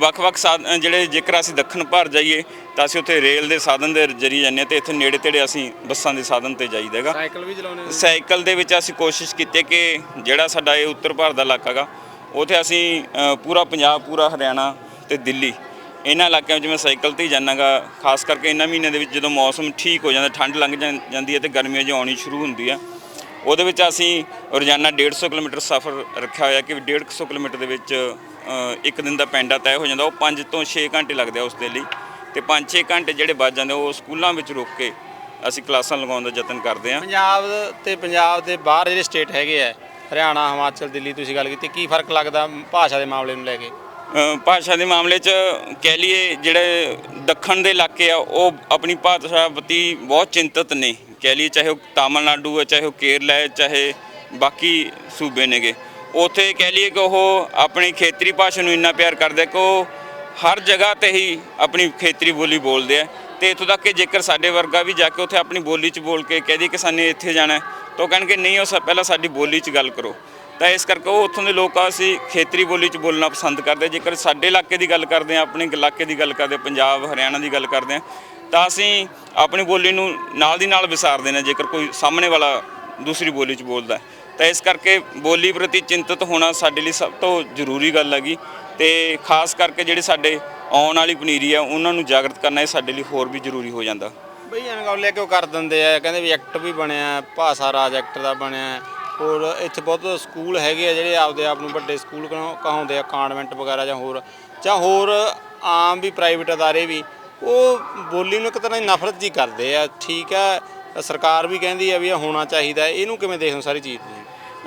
A: ਵੱਖ-ਵੱਖ ਸਾਧ ਜਿਹੜੇ ਜੇਕਰ ਅਸੀਂ ਦੱਖਣ ਭਾਰਤ ਜਾਈਏ ਤਾਂ ਅਸੀਂ ਉੱਥੇ ਰੇਲ ਦੇ ਸਾਧਨ ਦੇ ਜ਼ਰੀਏ ਜਾਂਦੇ ਤੇ ਇੱਥੇ ਨੇੜੇ ਤੇੜੇ ਅਸੀਂ ਬੱਸਾਂ ਦੇ ਸਾਧਨ ਤੇ ਜਾਈਦਾ ਹੈਗਾ।
B: ਸਾਈਕਲ ਵੀ ਚਲਾਉਂਦੇ ਹੋ
A: ਸਾਈਕਲ ਦੇ ਵਿੱਚ ਅਸੀਂ ਕੋਸ਼ਿਸ਼ ਕੀਤੀ ਕਿ ਜਿਹੜਾ ਸਾਡਾ ਇਹ ਉੱਤਰ ਭਾਰਤ ਦਾ ਇਲਾਕਾ ਗਾ ਉੱਥੇ ਅਸੀਂ ਪੂਰਾ ਪੰਜਾਬ ਪੂਰਾ ਹਰਿਆਣਾ ਤੇ ਦਿੱਲੀ ਇਹਨਾਂ ਇਲਾਕਿਆਂ ਵਿੱਚ ਮੈਂ ਸਾਈਕਲ ਤੇ ਹੀ ਜਾਣਾਗਾ ਖਾਸ ਕਰਕੇ ਇਹਨਾਂ ਮਹੀਨਿਆਂ ਦੇ ਵਿੱਚ ਜਦੋਂ ਮੌਸਮ ਠੀਕ ਹੋ ਜਾਂਦਾ, ਠੰਡ ਲੰਘ ਜਾਂਦੀ ਹੈ ਤੇ ਗਰਮੀਆਂ ਜੋ ਆਉਣੀ ਸ਼ੁਰੂ ਹੁੰਦੀ ਆ। ਉਹਦੇ ਵਿੱਚ ਅਸੀਂ ਰੋਜ਼ਾਨਾ 150 ਕਿਲੋਮੀਟਰ ਸਫ਼ਰ ਰੱਖਿਆ ਹੋਇਆ ਕਿ 150 ਕਿਲੋਮੀਟਰ ਦੇ ਵਿੱਚ ਇੱਕ ਦਿਨ ਦਾ ਪੈਂਡਾ ਤੈਅ ਹੋ ਜਾਂਦਾ, ਉਹ 5 ਤੋਂ 6 ਘੰਟੇ ਲੱਗਦੇ ਆ ਉਸ ਦੇ ਲਈ। ਤੇ 5-6 ਘੰਟੇ ਜਿਹੜੇ ਬਚ ਜਾਂਦੇ ਉਹ ਸਕੂਲਾਂ ਵਿੱਚ ਰੁਕ ਕੇ ਅਸੀਂ ਕਲਾਸਾਂ ਲਗਾਉਣ ਦਾ ਯਤਨ ਕਰਦੇ ਹਾਂ
B: ਪੰਜਾਬ ਤੇ ਪੰਜਾਬ ਦੇ ਬਾਹਰ ਜਿਹੜੇ ਸਟੇਟ ਹੈਗੇ ਆ, ਹਰਿਆਣਾ, ਹਿਮਾਚਲ, ਦਿੱਲੀ, ਤੁਸੀਂ ਗੱਲ ਕੀਤੀ, ਕੀ ਫ਼ਰਕ ਲੱਗਦਾ ਭਾਸ਼ਾ ਦੇ ਮਾਮਲੇ ਨੂੰ ਲੈ ਕੇ?
A: ਭਾਸ਼ਾ ਦੇ ਮਾਮਲੇ 'ਚ ਕਹਿ ਲਈਏ ਜਿਹੜੇ ਦੱਖਣ ਦੇ ਇਲਾਕੇ ਆ, ਉਹ ਆਪਣੀ ਭਾਸ਼ਾ ਪ੍ਰਤੀ ਬਹੁਤ ਚਿੰਤਤ ਨੇ। ਕਹਿ ਲਈਏ ਚਾਹੇ ਉਹ ਤਾਮਿਲਨਾਡੂ ਹੈ ਚਾਹੇ ਉਹ ਕੇਰਲਾ ਹੈ, ਚਾਹੇ ਬਾਕੀ ਸੂਬੇ ਨੇਗੇ। ਉਥੇ ਕਹਿ ਲਈਏ ਕਿ ਉਹ ਆਪਣੀ ਖੇਤਰੀ ਭਾਸ਼ਾ ਨੂੰ ਇੰਨਾ ਪਿਆਰ ਕਰਦੇ ਕਿ ਉਹ ਹਰ ਜਗ੍ਹਾ ਤੇ ਹੀ ਆਪਣੀ ਖੇਤਰੀ ਬੋਲੀ ਬੋਲਦੇ ਆ। ਤੇ ਇਥੋਂ ਤੱਕ ਕਿ ਜੇਕਰ ਸਾਡੇ ਵਰਗਾ ਵੀ ਜਾ ਕੇ ਉੱਥੇ ਆਪਣੀ ਬੋਲੀ 'ਚ ਬੋਲ ਕੇ ਕਹਿ ਦੀ ਕਿ ਸਾਨੇ ਇੱਥੇ ਜਾਣਾ ਤਾਂ ਉਹ ਕਹਿਣਗੇ, ਨਹੀਂ, ਉਹ ਸਭ ਪਹਿਲਾਂ ਸਾਡੀ ਬੋਲੀ 'ਚ ਗੱਲ ਕਰੋ। ਤਾਂ ਇਸ ਕਰਕੇ ਉਹ ਉੱਥੋਂ ਦੇ ਲੋਕ ਆ, ਅਸੀਂ ਖੇਤਰੀ ਬੋਲੀ 'ਚ ਬੋਲਣਾ ਪਸੰਦ ਕਰਦੇ ਜੇਕਰ ਸਾਡੇ ਇਲਾਕੇ ਦੀ ਗੱਲ ਕਰਦੇ ਆ, ਆਪਣੇ ਇਲਾਕੇ ਦੀ ਗੱਲ ਕਰਦੇ ਪੰਜਾਬ, ਹਰਿਆਣਾ ਦੀ ਗੱਲ ਕਰਦੇ ਆ, ਤਾਂ ਅਸੀਂ ਆਪਣੀ ਬੋਲੀ ਨੂੰ ਨਾਲ ਦੀ ਨਾਲ ਵਿਸਾਰਦੇ ਨੇ, ਜੇਕਰ ਕੋਈ ਸਾਹਮਣੇ ਵਾਲਾ ਦੂਸਰੀ ਬੋਲੀ 'ਚ ਬੋਲਦਾ। ਤਾਂ ਇਸ ਕਰਕੇ ਬੋਲੀ ਪ੍ਰਤੀ ਚਿੰਤਤ ਹੋਣਾ ਸਾਡੇ ਲਈ ਸਭ ਤੋਂ ਜ਼ਰੂਰੀ ਗੱਲ ਹੈਗੀ। ਤੇ ਖਾਸ ਕਰਕੇ ਜਿਹੜੇ ਸਾਡੇ ਆਉਣ ਵਾਲੀ ਪਨੀਰੀ ਆ, ਉਹਨਾਂ ਨੂੰ ਜਾਗਰਤ ਕਰਨਾ ਇਹ ਸਾਡੇ ਲਈ ਹੋਰ ਵੀ ਜ਼ਰੂਰੀ ਹੋ ਜਾਂਦਾ।
B: ਬਈ ਅਣਗੌਲਿਆ ਕਿਉਂ ਕਰ ਦਿੰਦੇ ਆ, ਕਹਿੰਦੇ ਵੀ ਐਕਟ ਵੀ ਬਣਿਆ, ਭਾਸ਼ਾ ਰਾਜ ਐਕਟ ਦਾ ਬਣਿਆ। ਹੋਰ ਇੱਥੇ ਬਹੁਤ ਸਕੂਲ ਹੈਗੇ ਆ ਜਿਹੜੇ ਆਪਦੇ ਆਪ ਨੂੰ ਵੱਡੇ ਸਕੂਲ ਕਹੋ- ਕਹਾਉਂਦੇ ਆ ਕਾਨਵੈਂਟ ਵਗੈਰਾ ਜਾਂ ਹੋਰ ਜਾਂ ਹੋਰ ਆਮ ਵੀ ਪ੍ਰਾਈਵੇਟ ਅਦਾਰੇ ਵੀ ਉਹ ਬੋਲੀ ਨੂੰ ਇੱਕ ਤਰ੍ਹਾਂ ਦੀ ਨਫ਼ਰਤ ਜੀ ਕਰਦੇ ਆ ਠੀਕ ਹੈ ਸਰਕਾਰ ਵੀ ਕਹਿੰਦੀ ਆ ਵੀ ਇਹ ਹੋਣਾ ਚਾਹੀਦਾ ਹੈ। ਇਹਨੂੰ ਕਿਵੇਂ ਦੇਖੋ ਸਾਰੀ ਚੀਜ਼ ਤੁਸੀਂ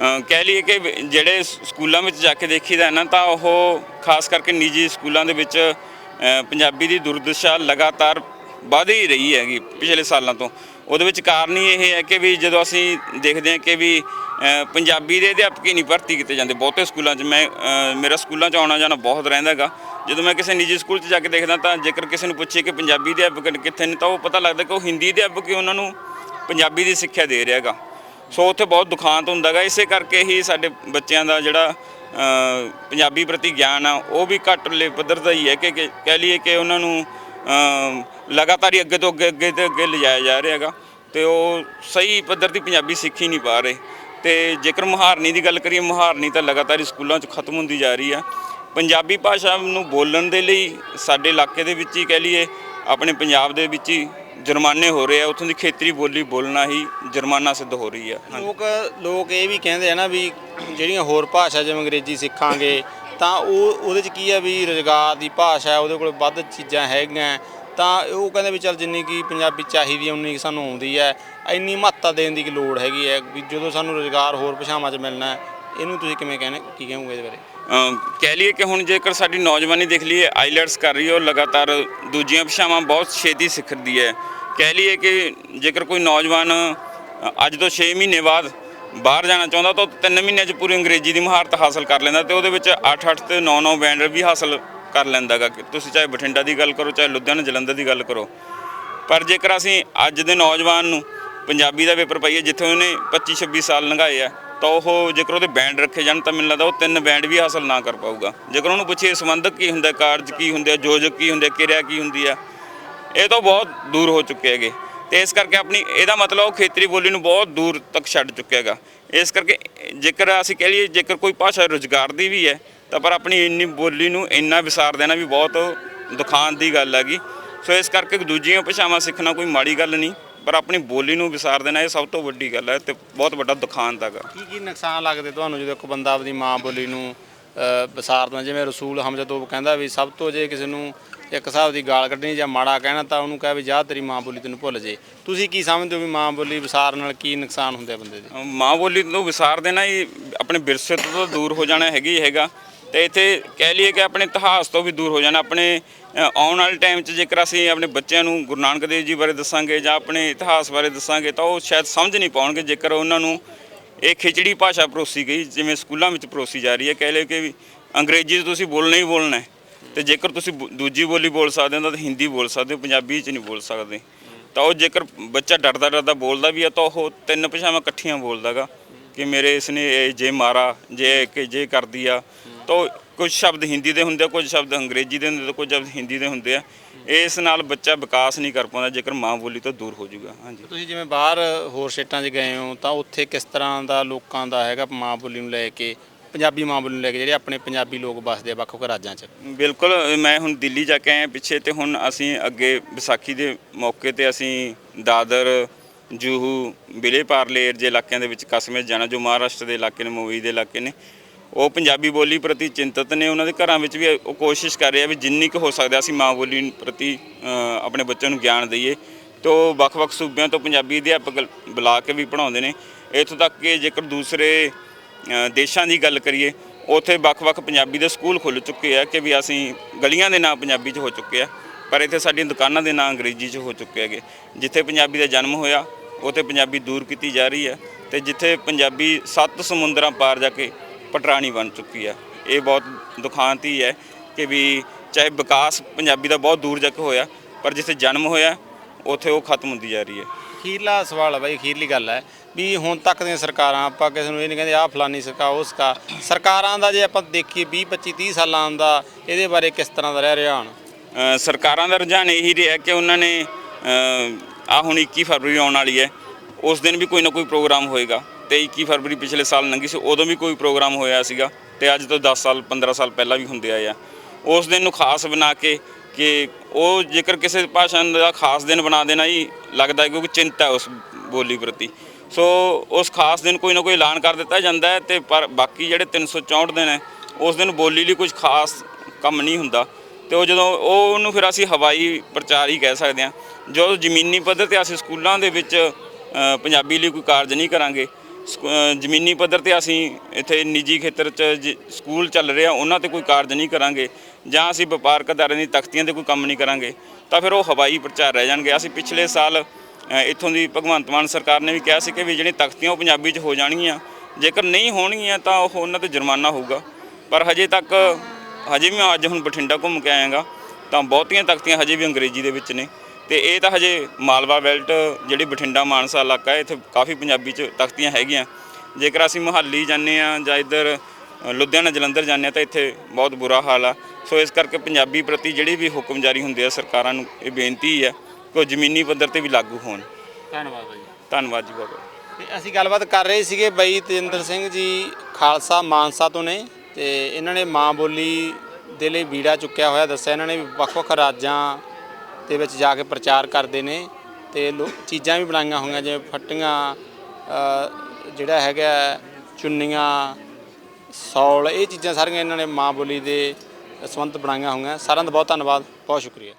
A: ਅ, ਕਹਿ ਲਈਏ ਕਿ ਵ- ਜਿਹੜੇ ਸ- ਸਕੂਲਾਂ ਵਿੱਚ ਜਾ ਕੇ ਦੇਖੀਦਾ ਹੈ ਨਾ ਤਾਂ ਉਹ ਖਾਸ ਕਰਕੇ ਨਿੱਜੀ ਸਕੂਲਾਂ ਦੇ ਵਿੱਚ ਅ, ਪੰਜਾਬੀ ਦੀ ਦੁਰਦਸ਼ਾ ਲਗਾਤਾਰ ਵਧ ਹੀ ਰਹੀ ਹੈਗੀ ਪਿਛਲੇ ਸਾਲਾਂ ਤੋਂ। ਉਹਦੇ ਵਿੱਚ ਕਾਰਨ ਹੀ ਇਹ ਹੈ ਕਿ ਵੀ ਜਦੋਂ ਅਸੀਂ ਦੇਖਦੇ ਹਾਂ ਕਿ ਵੀ ਪੰਜਾਬੀ ਦੇ ਅਧਿਆਪਕ ਹੀ ਨਹੀਂ ਭਰਤੀ ਕੀਤੇ ਜਾਂਦੇ, ਬਹੁਤੇ ਸਕੂਲਾਂ 'ਚ ਮੈਂ ਮੇਰਾ ਸਕੂਲਾਂ 'ਚ ਆਉਣਾ ਜਾਣਾ ਬਹੁਤ ਰਹਿੰਦਾ ਹੈਗਾ। ਜਦੋਂ ਮੈਂ ਕਿਸੇ ਨਿੱਜੀ ਸਕੂਲ 'ਚ ਜਾ ਕੇ ਦੇਖਦਾ ਤਾਂ ਜੇਕਰ ਕਿਸੇ ਨੂੰ ਪੁੱਛੇ ਕਿ ਪੰਜਾਬੀ ਦੇ ਅਧਿਆਪਕ ਕਿੱਥੇ ਨੇ, ਤਾਂ ਉਹ ਪਤਾ ਲੱਗਦਾ ਕਿ ਉਹ ਹਿੰਦੀ ਦੇ ਅਧਿਆਪਕ ਹੀ ਉਹਨਾਂ ਨੂੰ ਪੰਜਾਬੀ ਦੀ ਸਿੱਖਿਆ ਦੇ ਰਿਹਾ ਹੈਗਾ। ਸੋ ਉੱਥੇ ਬਹੁਤ ਦੁਖਾਂਤ ਹੁੰਦਾ ਗਾ ਇਸੇ ਕਰਕੇ ਹੀ ਸਾਡੇ ਬੱਚਿਆਂ ਦਾ ਜਿਹੜਾ ਪੰਜਾਬੀ ਪ੍ਰਤੀ ਗਿਆਨ ਆ, ਉਹ ਵੀ ਘੱਟ ਲੇ ਪੱਧਰ ਦਾ ਹੀ ਹੈ ਕਿ ਕਿ ਕਹਿ ਲਈਏ ਕਿ ਉਹਨਾਂ ਨੂੰ ਲਗਾਤਾਰ ਹੀ ਅੱਗੇ ਤੋਂ ਅੱਗੇ ਅੱਗੇ ਤੇ ਅੱਗੇ ਲਿਜਾਇਆ ਜਾ ਰਿਹਾ ਹੈਗਾ। ਤੇ ਉਹ ਸਹੀ ਪੱਧਰ ਦੀ ਪੰਜਾਬੀ ਸਿੱਖ ਹੀ ਨਹੀਂ ਪਾ ਰਹੇ। ਤੇ ਜੇਕਰ ਮੁਹਾਰਨੀ ਦੀ ਗੱਲ ਕਰੀਏ, ਮੁਹਾਰਨੀ ਤਾਂ ਲਗਾਤਾਰ ਹੀ ਸਕੂਲਾਂ 'ਚ ਖਤਮ ਹੁੰਦੀ ਜਾ ਰਹੀ ਆ। ਪੰਜਾਬੀ ਭਾਸ਼ਾ ਨੂੰ ਬੋਲਣ ਦੇ ਲਈ ਸਾਡੇ ਇਲਾਕੇ ਦੇ ਵਿੱਚ ਹੀ ਕਹਿ ਲਈਏ, ਆਪਣੇ ਪੰਜਾਬ ਦੇ ਵਿੱਚ ਹੀ ਜੁਰਮਾਨੇ ਹੋ ਰਹੇ ਆ। ਉੱਥੋਂ ਦੀ ਖੇਤਰੀ ਬੋਲੀ ਬੋਲਣਾ ਹੀ ਜੁਰਮਾਨਾ ਸਿੱਧ ਹੋ ਰਹੀ ਆ।
B: ਲੋਕ ਲੋਕ ਇਹ ਵੀ ਕਹਿੰਦੇ ਆ ਨਾ ਵੀ ਜਿਹੜੀਆਂ ਹੋਰ ਭਾਸ਼ਾ ਜਿਵੇਂ ਅੰਗਰੇਜ਼ੀ ਸਿੱਖਾਂਗੇ ਤਾਂ ਉਹ ਉਹਦੇ 'ਚ ਕੀ ਹੈ ਵੀ ਰੁਜ਼ਗਾਰ ਦੀ ਭਾਸ਼ਾ ਹੈ ਉਹਦੇ ਕੋਲ ਵੱਧ ਚੀਜ਼ਾਂ ਹੈਗੀਆਂ। ਤਾਂ ਉਹ ਕਹਿੰਦੇ ਵੀ ਚੱਲ ਜਿੰਨੀ ਕੀ ਪੰਜਾਬੀ ਚਾਹੀਦੀ ਹੈ ਉਨੀ ਕੁ ਸਾਨੂੰ ਆਉਂਦੀ ਹੈ। ਇੰਨੀ ਮਹੱਤਤਾ ਦੇਣ ਦੀ ਕੀ ਲੋੜ ਹੈਗੀ ਹੈ ਵੀ ਜਦੋਂ ਸਾਨੂੰ ਰੁਜ਼ਗਾਰ ਹੋਰ ਭਾਸ਼ਾਵਾਂ 'ਚ ਮਿਲਣਾ ਹੈ ਇਹਨੂੰ ਤੁਸੀਂ ਕਿਵੇਂ ਕਹਿੰਦੇ ਕੀ ਕਹੋਗੇ ਇਹਦੇ ਬਾਰੇ?
A: ਅਮ ਕਹਿ ਲਈਏ ਕਿ ਹੁਣ ਜੇਕਰ ਸਾਡੀ ਨੌਜਵਾਨੀ ਦੇਖ ਲਈਏ ਆਈਲੈਟਸ ਕਰ ਰਹੀ ਹੈ ਉਹ ਲਗਾਤਾਰ ਦੂਜੀਆਂ ਭਾਸ਼ਾਵਾਂ ਬਹੁਤ ਛੇਤੀ ਸਿੱਖਦੀ ਹੈ। ਕਹਿ ਲਈਏ ਕਿ ਜੇਕਰ ਕੋਈ ਨੌਜਵਾਨ ਅ, ਅੱਜ ਤੋਂ 6 ਮਹੀਨੇ ਬਾਅਦ ਬਾਹਰ ਜਾਣਾ ਚਾਹੁੰਦਾ ਤਾਂ 3 ਮਹੀਨਿਆਂ 'ਚ ਪੂਰੀ ਅੰਗਰੇਜ਼ੀ ਦੀ ਮਹਾਰਤ ਹਾਸਲ ਕਰ ਲੈਂਦਾ ਤੇ ਉਹਦੇ ਵਿੱਚ 8-8 ਤੇ 9-9 ਬੈਂਡ ਵੀ ਹਾਸਲ ਕਰ ਲੈਂਦਾਗਾ। ਕਿ ਤੁਸੀਂ ਚਾਹੇ ਬਠਿੰਡਾ ਦੀ ਗੱਲ ਕਰੋ, ਚਾਹੇ ਲੁਧਿਆਣਾ, ਜਲੰਧਰ ਦੀ ਗੱਲ ਕਰੋ। ਪਰ ਜੇਕਰ ਅਸੀਂ ਅੱਜ ਦੇ ਨੌਜਵਾਨ ਨੂੰ ਪੰਜਾਬੀ ਦਾ ਪੇਪਰ ਪਾਈਏ ਜਿੱਥੇ ਉਹਨੇ 25 26 ਸਾਲ ਲੰਘਾਏ ਆ, ਤਾਂ ਉਹ ਜੇਕਰ ਉਹਦੇ ਬੈਂਡ ਰੱਖੇ ਜਾਣ ਤਾਂ ਮੈਨੂੰ ਲੱਗਦਾ ਉਹ ਤਿੰਨ ਬੈਂਡ ਵੀ ਹਾਸਲ ਨਾ ਕਰ ਪਾਊਗਾ। ਜੇਕਰ ਉਹਨੂੰ ਪੁੱਛੇ ਸੰਬੰਧਕ ਕੀ ਹੁੰਦਾ, ਕਾਰਜ ਕੀ ਹੁੰਦੇ ਆ ਯੋਜਕ ਕੀ ਹੁੰਦੇ, ਕਿਰਿਆ ਕੀ ਹੁੰਦੀ ਆ, ਇਹ ਤਾਂ ਬਹੁਤ ਦੂਰ ਹੋ ਚੁੱਕੇ ਹੈਗੇ। ਤੇ ਇਸ ਕਰਕੇ ਆਪਣੀ, ਇਹਦਾ ਮਤਲਬ ਉਹ ਖੇਤਰੀ ਬੋਲੀ ਨੂੰ ਬਹੁਤ ਦੂਰ ਤੱਕ ਛੱਡ ਚੁੱਕਿਆ ਹੈਗਾ। ਇਸ ਕਰਕੇ ਜੇਕਰ ਅਸੀਂ ਕਹਿ ਲਈਏ, ਜੇਕਰ ਕੋਈ ਭਾਸ਼ਾ ਰੁਜ਼ਗਾਰ ਦੀ ਵੀ ਹੈ, ਤਾਂ ਪਰ ਆਪਣੀ ਇੰਨੀ ਬੋਲੀ ਨੂੰ ਇੰਨਾ ਵਿਸਾਰ ਦੇਣਾ ਵੀ ਬਹੁਤ ਦੁਖਾਂਤ ਦੀ ਗੱਲ ਹੈਗੀ। ਸੋ ਇਸ ਕਰਕੇ ਦੂਜੀਆਂ ਭਾਸ਼ਾਵਾਂ ਸਿੱਖਣਾ ਕੋਈ ਮਾੜੀ ਗੱਲ ਨਹੀਂ, ਪਰ ਆਪਣੀ ਬੋਲੀ ਨੂੰ ਵਿਸਾਰ ਦੇਣਾ ਇਹ ਸਭ ਤੋਂ ਵੱਡੀ ਗੱਲ ਹੈ ਤੇ ਬਹੁਤ ਵੱਡਾ ਦੁਖਾਂਤ ਹੈਗਾ।
B: ਕੀ ਕੀ ਨੁਕਸਾਨ ਲੱਗਦੇ ਤੁਹਾਨੂੰ ਜਦੋਂ ਇੱਕ ਬੰਦਾ ਆਪਦੀ ਮਾਂ ਬੋਲੀ ਨੂੰ ਵਿਸਾਰਦਾ ਜਿਵੇਂ ਰਸੂਲ ਹਮਜ਼ਾ ਤੋਂ ਕਹਿੰਦਾ ਵੀ ਸਭ ਤੋਂ ਜੇ ਕਿਸੇ ਨੂੰ ਇੱਕ ਹਿਸਾਬ ਦੀ ਗਾਲ ਕੱਢਣੀ ਜਾਂ ਮਾੜਾ ਕਹਿਣਾ ਤਾਂ ਉਹਨੂੰ ਕਹੇ ਵੀ ਜਾ ਤੇਰੀ ਮਾਂ ਬੋਲੀ ਤੈਨੂੰ ਭੁੱਲ ਜੇ। ਤੁਸੀਂ ਕੀ ਸਮਝਦੇ ਹੋ ਵੀ ਮਾਂ ਬੋਲੀ ਵਿਸਾਰ ਨਾਲ ਕੀ ਨੁਕਸਾਨ ਹੁੰਦੇ ਆ ਬੰਦੇ ਦੇ?
A: ਮਾਂ ਬੋਲੀ ਤੋਂ ਵਿਸਾਰ ਦੇਣਾ ਹੀ ਆਪਣੇ ਵਿਰਸੇ ਤੋਂ ਦੂਰ ਹੋ ਜਾਣਾ ਹੈਗੀ ਹੈਗਾ। ਤੇ ਇੱਥੇ ਕਹਿ ਲਈਏ ਕਿ ਆਪਣੇ ਇਤਿਹਾਸ ਤੋਂ ਵੀ ਦੂਰ ਹੋ ਜਾਣਾ। ਆਪਣੇ ਆਉਣ ਵਾਲੇ ਟਾਈਮ 'ਚ ਜੇਕਰ ਅਸੀਂ ਆਪਣੇ ਬੱਚਿਆਂ ਨੂੰ ਗੁਰੂ ਨਾਨਕ ਦੇਵ ਜੀ ਬਾਰੇ ਦੱਸਾਂਗੇ ਜਾਂ ਆਪਣੇ ਇਤਿਹਾਸ ਬਾਰੇ ਦੱਸਾਂਗੇ ਤਾਂ ਉਹ ਸ਼ਾਇਦ ਸਮਝ ਨਹੀਂ ਪਾਉਣਗੇ। ਜੇਕਰ ਉਹਨਾਂ ਨੂੰ ਇਹ ਖਿਚੜੀ ਭਾਸ਼ਾ ਪਰੋਸੀ ਗਈ, ਜਿਵੇਂ ਸਕੂਲਾਂ ਵਿੱਚ ਪਰੋਸੀ ਜਾ ਰਹੀ ਹੈ। ਕਹਿ ਲਓ ਕਿ ਵੀ ਅੰਗਰੇਜ਼ੀ 'ਚ ਤੁਸੀਂ ਬੋਲਣਾ ਹੀ ਬੋਲਣਾ ਹੈ। ਤੇ ਜੇਕਰ ਤੁਸੀਂ ਬੋ- ਦੂਜੀ ਬੋਲੀ ਬੋਲ ਸਕਦੇ ਹੋ ਤਾਂ ਹਿੰਦੀ ਬੋਲ ਸਕਦੇ ਹੋ, ਪੰਜਾਬੀ 'ਚ ਨਹੀਂ ਬੋਲ ਸਕਦੇ। ਤਾਂ ਉਹ ਜੇਕਰ ਬੱਚਾ ਡਰਦਾ ਡਰਦਾ ਬੋਲਦਾ ਵੀ ਆ, ਤਾਂ ਉਹ ਤਿੰਨ ਭਾਸ਼ਾਵਾਂ ਇਕੱਠੀਆਂ ਬੋਲਦਾਗਾ ਕਿ ਮੇਰੇ ਇਸਨੇ ਇਹ ਜੇ ਮਾਰਾ, ਜੇ ਕਿ, ਜੇ ਕਰਦੀ ਆ। ਤਾਂ ਉਹ ਕੁਝ ਸ਼ਬਦ ਹਿੰਦੀ ਦੇ ਹੁੰਦੇ ਆ ਕੁਝ ਸ਼ਬਦ ਅੰਗਰੇਜ਼ੀ ਦੇ ਹੁੰਦੇ ਆ ਕੁਝ ਸ਼ਬਦ ਹਿੰਦੀ ਦੇ ਹੁੰਦੇ ਆ। ਇਸ ਨਾਲ ਬੱਚਾ ਵਿਕਾਸ ਨਹੀਂ ਕਰ ਪਾਉਂਦਾ ਜੇਕਰ ਮਾਂ ਬੋਲੀ ਤੋਂ ਦੂਰ ਹੋ ਜਾਊਗਾ। ਹਾਂਜੀ।
B: ਤੁਸੀਂ ਜਿਵੇਂ ਬਾਹਰ ਹੋਰ ਸਟੇਟਾਂ 'ਚ ਗਏ ਹੋ ਤਾਂ ਉੱਥੇ ਕਿਸ ਤਰ੍ਹਾਂ ਦਾ ਲੋਕਾਂ ਦਾ ਹੈਗਾ ਮਾਂ ਬੋਲੀ ਨੂੰ ਲੈ ਕੇ ਪੰਜਾਬੀ ਮਾਂ ਬੋਲੀ ਨੂੰ ਲੈ ਕੇ ਜਿਹੜੇ ਆਪਣੇ ਪੰਜਾਬੀ ਲੋਕ ਵੱਸਦੇ ਆ ਵੱਖ-ਵੱਖ ਰਾਜਾਂ 'ਚ?
A: ਬਿਲਕੁਲ ਮੈਂ ਹੁਣ ਦਿੱਲੀ ਜਾ ਕੇ ਆਇਆ ਪਿੱਛੇ ਤੇ ਹੁਣ ਅਸੀਂ ਅੱਗੇ ਵਿਸਾਖੀ ਦੇ ਮੌਕੇ ਤੇ ਅਸੀਂ ਦਾਦਰ ਜੂਹੂ ਬਿਲੇ ਪਾਰਲੇਰ ਜੇ ਇਲਾਕਿਆਂ ਦੇ ਵਿੱਚ ਕਸਮੇ ਜਾਣਾ ਜੋ ਮਹਾਰਾਸ਼ਟਰ ਦੇ ਇਲਾਕੇ ਨੇ ਮੂਵੀ ਦੇ ਇਲਾਕੇ ਨੇ ਉਹ ਪੰਜਾਬੀ ਬੋਲੀ ਪ੍ਰਤੀ ਚਿੰਤਤ ਨੇ, ਉਹਨਾਂ ਦੇ ਘਰਾਂ ਵਿੱਚ ਵੀ ਉਹ ਕੋਸ਼ਿਸ਼ ਕਰ ਰਹੇ ਆ ਵੀ ਜਿੰਨੀ ਕੁ ਹੋ ਸਕਦਾ ਅਸੀਂ ਮਾਂ ਬੋਲੀ ਪ੍ਰਤੀ ਆਪਣੇ ਬੱਚਿਆਂ ਨੂੰ ਗਿਆਨ ਦਈਏ। ਤੋ ਵੱਖ-ਵੱਖ ਸੂਬਿਆਂ ਤੋਂ ਪੰਜਾਬੀ ਅਧਿਆਪਕ ਬੁਲਾ ਕੇ ਵੀ ਪੜ੍ਹਾਉਂਦੇ ਨੇ। ਇੱਥੋਂ ਤੱਕ ਕਿ ਜੇਕਰ ਦੂਸਰੇ ਦੇਸ਼ਾਂ ਦੀ ਗੱਲ ਕਰੀਏ, ਉੱਥੇ ਵੱਖ-ਵੱਖ ਪੰਜਾਬੀ ਦੇ ਸਕੂਲ ਖੁੱਲ ਚੁੱਕੇ ਆ ਕਿ ਵੀ ਅਸੀਂ ਗਲੀਆਂ ਦੇ ਨਾਂ ਪੰਜਾਬੀ 'ਚ ਹੋ ਚੁੱਕੇ ਆ, ਪਰ ਇੱਥੇ ਸਾਡੀਆਂ ਦੁਕਾਨਾਂ ਦੇ ਨਾਂ ਅੰਗਰੇਜ਼ੀ 'ਚ ਹੋ ਚੁੱਕੇ ਹੈਗੇ। ਜਿੱਥੇ ਪੰਜਾਬੀ ਦਾ ਜਨਮ ਹੋਇਆ, ਉੱਥੇ ਪੰਜਾਬੀ ਦੂਰ ਕੀਤੀ ਜਾ ਰਹੀ ਹੈ ਤੇ ਜਿੱਥੇ ਪੰਜਾਬੀ ਸੱਤ ਸਮੁੰਦਰਾਂ ਪਾਰ ਜਾ ਕੇ ਪਟਰਾਣੀ ਬਣ ਚੁੱਕੀ ਆ। ਇਹ ਬਹੁਤ ਦੁਖਾਂਤੀ ਹੈ ਕਿ ਵੀ ਚਾਹੇ ਵਿਕਾਸ ਪੰਜਾਬੀ ਦਾ ਬਹੁਤ ਦੂਰ ਜਾ ਕੇ ਹੋਇਆ ਪਰ ਜਿੱਥੇ ਜਨਮ ਹੋਇਆ ਉੱਥੇ ਉਹ ਖਤਮ ਹੁੰਦੀ ਜਾ ਰਹੀ ਹੈ।
B: ਅਖੀਰਲਾ ਸਵਾਲ ਹੈ ਬਾਈ ਅਖੀਰਲੀ ਗੱਲ ਹੈ ਵੀ ਹੁਣ ਤੱਕ ਦੀਆਂ ਸਰਕਾਰਾਂ ਆਪਾਂ ਕਿਸੇ ਨੂੰ ਇਹ ਨਹੀਂ ਕਹਿੰਦੇ ਆਹ ਫਲਾਨੀ ਸਰਕਾਰ ਉਹ ਸਰਕਾਰ ਸਰਕਾਰਾਂ ਦਾ ਜੇ ਆਪਾਂ ਦੇਖੀਏ 20 25 30 ਸਾਲਾਂ ਦਾ ਇਹਦੇ ਬਾਰੇ ਕਿਸ ਤਰ੍ਹਾਂ ਦਾ ਰਹਿ ਰਿਹਾ
A: ਅ, ਸਰਕਾਰਾਂ ਦਾ ਰੁਝਾਨ ਇਹੀ ਰਿਹਾ ਕਿ ਉਹਨਾਂ ਨੇ ਆ ਹੁਣ 21 ਫਰਵਰੀ ਆਉਣ ਵਾਲੀ ਹੈ ਉਸ ਦਿਨ ਵੀ ਕੋਈ ਨਾ ਕੋਈ ਪ੍ਰੋਗਰਾਮ ਹੋਏਗਾ। ਤੇ 21 ਫਰਵਰੀ ਪਿਛਲੇ ਸਾਲ ਲੰਘੀ ਸੀ, ਉਦੋਂ ਵੀ ਕੋਈ ਪ੍ਰੋਗਰਾਮ ਹੋਇਆ ਸੀਗਾ ਤੇ ਅੱਜ ਤੋਂ 10 ਸਾਲ 15 ਸਾਲ ਪਹਿਲਾਂ ਵੀ ਹੁੰਦੇ ਆਏ ਆ। ਉਸ ਦਿਨ ਨੂੰ ਖਾਸ ਬਣਾ ਕੇ ਕਿ ਉਹ ਜੇਕਰ ਕਿਸੇ ਭਾਸ਼ਾ ਦਾ ਖਾਸ ਦਿਨ ਬਣਾ ਦੇਣਾ ਹੀ ਲੱਗਦਾ ਕਿਉਂਕਿ ਚਿੰਤਾ ਉਸ ਬੋਲੀ ਪ੍ਰਤੀ। ਸੋ ਉਸ ਖਾਸ ਦਿਨ ਕੋਈ ਨਾ ਕੋਈ ਐਲਾਨ ਕਰ ਦਿੱਤਾ ਜਾਂਦਾ ਹੈ ਤੇ ਪਰ ਬਾਕੀ ਜਿਹੜੇ 364 ਦਿਨ ਹੈ, ਉਸ ਦਿਨ ਬੋਲੀ ਲਈ ਕੁਝ ਖਾਸ ਕੰਮ ਨਹੀਂ ਹੁੰਦਾ। ਤੇ ਉਹ ਜਦੋਂ ਉਹ ਉਹਨੂੰ ਫਿਰ ਅਸੀਂ ਹਵਾਈ ਪ੍ਰਚਾਰ ਹੀ ਕਹਿ ਸਕਦੇ ਹਾਂ। ਜਦੋਂ ਜ਼ਮੀਨੀ ਪੱਧਰ ਤੇ ਅਸੀਂ ਸਕੂਲਾਂ ਦੇ ਵਿੱਚ ਪੰਜਾਬੀ ਲਈ ਕੋਈ ਕਾਰਜ ਨਹੀਂ ਕਰਾਂਗੇ ਜ਼ਮੀਨੀ ਪੱਧਰ ਤੇ ਅਸੀਂ ਇੱਥੇ ਨਿੱਜੀ ਖੇਤਰ 'ਚ ਜ- ਸਕੂਲ ਚੱਲ ਰਹੇ ਆ ਉਹਨਾਂ ਤੇ ਕੋਈ ਕਾਰਜ ਨਹੀਂ ਕਰਾਂਗੇ ਜਾਂ ਅਸੀਂ ਵਪਾਰਕ ਅਦਾਰਿਆਂ ਦੀ ਤਖਤੀਆਂ ਤੇ ਕੋਈ ਕੰਮ ਨਹੀਂ ਕਰਾਂਗੇ, ਤਾਂ ਫਿਰ ਉਹ ਹਵਾਈ ਪ੍ਰਚਾਰ ਰਹਿ ਜਾਣਗੇ। ਅਸੀਂ ਪਿਛਲੇ ਸਾਲ ਇੱਥੋਂ ਦੀ ਭਗਵੰਤ ਮਾਨ ਸਰਕਾਰ ਨੇ ਵੀ ਕਿਹਾ ਸੀ ਕਿ ਵੀ ਜਿਹੜੀਆਂ ਤਖਤੀਆਂ ਉਹ ਪੰਜਾਬੀ 'ਚ ਹੋ ਜਾਣਗੀਆਂ, ਜੇਕਰ ਨਹੀਂ ਹੋਣਗੀਆਂ ਤਾਂ ਉਹ ਉਹਨਾਂ ਤੇ ਜੁਰਮਾਨਾ ਹੋਊਗਾ। ਪਰ ਹਜੇ ਤੱਕ, ਹਜੇ ਵੀ ਮੈਂ ਅੱਜ ਹੁਣ ਬਠਿੰਡਾ ਘੁੰਮ ਕੇ ਆਇਆਗਾ, ਤਾਂ ਬਹੁਤੀਆਂ ਤਖਤੀਆਂ ਹਜੇ ਵੀ ਅੰਗਰੇਜ਼ੀ ਦੇ ਵਿੱਚ ਨੇ। ਤੇ ਇਹ ਤਾਂ ਹਜੇ ਮਾਲਵਾ ਬੈਲਟ ਜਿਹੜੀ ਬਠਿੰਡਾ ਮਾਨਸਾ ਇਲਾਕਾ ਹੈ ਇੱਥੇ ਕਾਫੀ ਪੰਜਾਬੀ ਚ ਤਖਤੀਆਂ ਹੈਗੀਆਂ। ਜੇਕਰ ਅਸੀਂ ਮੁਹੱਲੀ ਜਾਂਦੇ ਆ ਜਾਂ ਇੱਧਰ ਲੁਧਿਆਣਾ ਜਲੰਧਰ ਜਾਂਦੇ ਹਾਂ ਤਾਂ ਇੱਥੇ ਬਹੁਤ ਬੁਰਾ ਹਾਲ ਆ। ਸੋ ਇਸ ਕਰਕੇ ਪੰਜਾਬੀ ਪ੍ਰਤੀ ਜਿਹੜੀ ਵੀ ਹੁਕਮ ਜਾਰੀ ਹੁੰਦੇ ਆ ਸਰਕਾਰਾਂ ਨੂੰ ਇਹ ਬੇਨਤੀ ਹੈ ਕਿ ਉਹ ਜ਼ਮੀਨੀ ਪੱਧਰ ਤੇ ਵੀ ਲਾਗੂ ਹੋਣ।
B: ਧੰਨਵਾਦ ਬਾਈ
A: ਧੰਨਵਾਦ ਜੀ ਬਾਬਾ
B: ਤੇ ਅਸੀਂ ਗੱਲਬਾਤ ਕਰ ਰਹੇ ਸੀਗੇ ਬਾਈ ਤੇਜਿੰਦਰ ਸਿੰਘ ਜੀ ਖਾਲਸਾ ਮਾਨਸਾ ਤੋਂ ਨੇ ਤੇ ਇਹਨਾਂ ਨੇ ਮਾਂ ਬੋਲੀ ਦੇ ਲਈ ਬੀੜਾ ਚੁੱਕਿਆ ਹੋਇਆ ਦੱਸਿਆ ਇਹਨਾਂ ਨੇ ਵੀ ਵੱਖ-ਵੱਖ ਰਾਜਾਂ ਦੇ ਵਿੱਚ ਜਾ ਕੇ ਪ੍ਰਚਾਰ ਕਰਦੇ ਨੇ ਤੇ ਲੋ- ਚੀਜ਼ਾਂ ਵੀ ਬਣਾਈਆਂ ਹੋਈਆਂ ਜਿਵੇਂ ਫੱਟੀਆਂ ਅ, ਜਿਹੜਾ ਹੈਗਾ ਚੁੰਨੀਆਂ ਸੌਲ ਇਹ ਚੀਜ਼ਾਂ ਸਾਰੀਆਂ ਇਹਨਾਂ ਨੇ ਮਾਂ ਬੋਲੀ ਦੇ ਸੰਬੰਧ ਬਣਾਈਆਂ ਹੋਈਆਂ। ਸਾਰਿਆਂ ਦਾ ਬਹੁਤ ਧੰਨਵਾਦ ਬਹੁਤ ਸ਼ੁਕਰੀਆ।